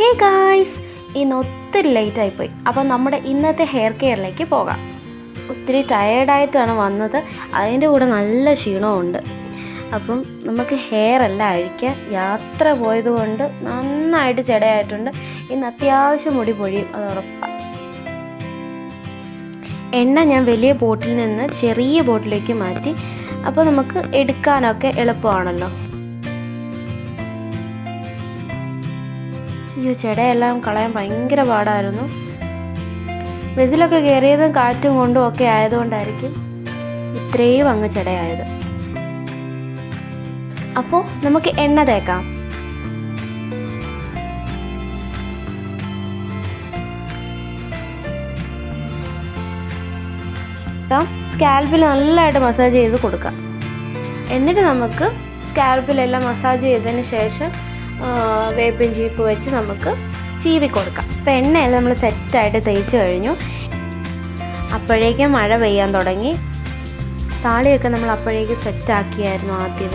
Hey guys ഇന്ന് ഒത്തിരി late ആയിപ്പോയി. അപ്പോൾ നമ്മുടെ ഇന്നത്തെ ഹെയർ കെയറിലേക്ക് പോകാം. ഒത്തിരി ടയേർഡായിട്ടാണ് വന്നത്. അതിന്റെ കൂടെ നല്ല ക്ഷീണമുണ്ട് അപ്പം നമുക്ക് ഹെയർ എല്ലാം അഴിക്കാൻ യാത്ര പോയതുകൊണ്ട് നന്നായിട്ട് ചെടയായിട്ടുണ്ട്. ഇന്ന് അത്യാവശ്യം മുടി പൊഴിയും അത് ഉറപ്പാണ് എണ്ണ ഞാൻ വലിയ ബോട്ടിൽ നിന്ന് ചെറിയ ബോട്ടിലേക്ക് മാറ്റി. അപ്പോൾ നമുക്ക് എടുക്കാനൊക്കെ എളുപ്പമാണല്ലോ. അയ്യോ ചെടയെല്ലാം കളയാൻ ഭയങ്കര പാടായിരുന്നു. ബസ്സിലൊക്കെ കയറിയതും കാറ്റും കൊണ്ടും ഒക്കെ ആയതുകൊണ്ടായിരിക്കും ഇത്രയും അങ്ങ് ചെടയായത്. അപ്പോൾ നമുക്ക് എണ്ണ തേക്കാം. സ്കാൽപ്പിൽ നല്ലതായിട്ട് മസാജ് ചെയ്ത് കൊടുക്കാം. എന്നിട്ട് നമുക്ക് സ്കാൽപ്പിലെല്ലാം മസാജ് ചെയ്തതിന് ശേഷം വേപ്പിൻ ചീപ്പ് വെച്ച് നമുക്ക് ചീവി കൊടുക്കാം. അപ്പോൾ എണ്ണയെല്ലാം നമ്മൾ സെറ്റായിട്ട് തേച്ച് കഴിഞ്ഞു. അപ്പോഴേക്കും മഴ പെയ്യാൻ തുടങ്ങി. താളിയൊക്കെ നമ്മൾ അപ്പോഴേക്കും സെറ്റാക്കിയായിരുന്നു ആദ്യം.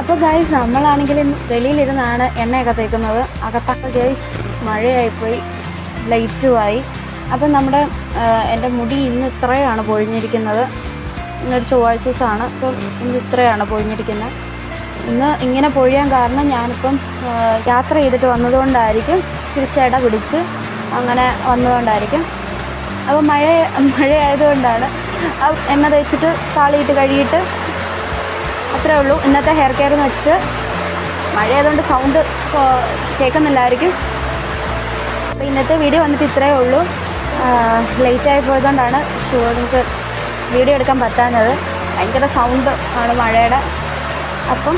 അപ്പോൾ ഗൈസ് നമ്മളാണെങ്കിൽ വെളിയിലിരുന്നാണ് എണ്ണയൊക്കെ തേക്കുന്നത്. അകത്തൊക്കെ ഗൈസ് മഴയായിപ്പോയി. ലൈറ്റുമായി അപ്പം നമ്മുടെ എന്റെ മുടി ഇന്ന് ഇത്രയാണ് പൊഴിഞ്ഞിരിക്കുന്നത്. ഇന്നൊരു ചൊവ്വാഴ്ച ദിവസമാണ്. അപ്പം ഇന്ന് ഇത്രയാണ് പൊഴിഞ്ഞിരിക്കുന്നത്. ഇന്ന് ഇങ്ങനെ പൊഴിയാൻ കാരണം ഞാനിപ്പം യാത്ര ചെയ്തിട്ട് വന്നതുകൊണ്ടായിരിക്കും തിരിച്ചട പിടിച്ച് അങ്ങനെ വന്നതുകൊണ്ടായിരിക്കും. അപ്പോൾ മഴ മഴയായതുകൊണ്ടാണ്. എണ്ണ തേച്ചിട്ട് താളിയിട്ട് കഴുകിയിട്ട് അത്രേ ഉള്ളൂ. ഇന്നത്തെ ഹെയർ കെയർ എന്ന് വെച്ചിട്ട് മഴയായതുകൊണ്ട് സൗണ്ട് കേൾക്കുന്നില്ലായിരിക്കും. അപ്പോൾ ഇന്നത്തെ വീഡിയോ വന്നിട്ട് ഇത്രയേ ഉള്ളൂ. ലേറ്റ് ആയി പോയതുകൊണ്ടാണ് ഷുവർ നമുക്ക് വീഡിയോ എടുക്കാൻ പറ്റാഞ്ഞത്. ഭയങ്കര സൗണ്ട് ആണ് മഴയുടെ. അപ്പം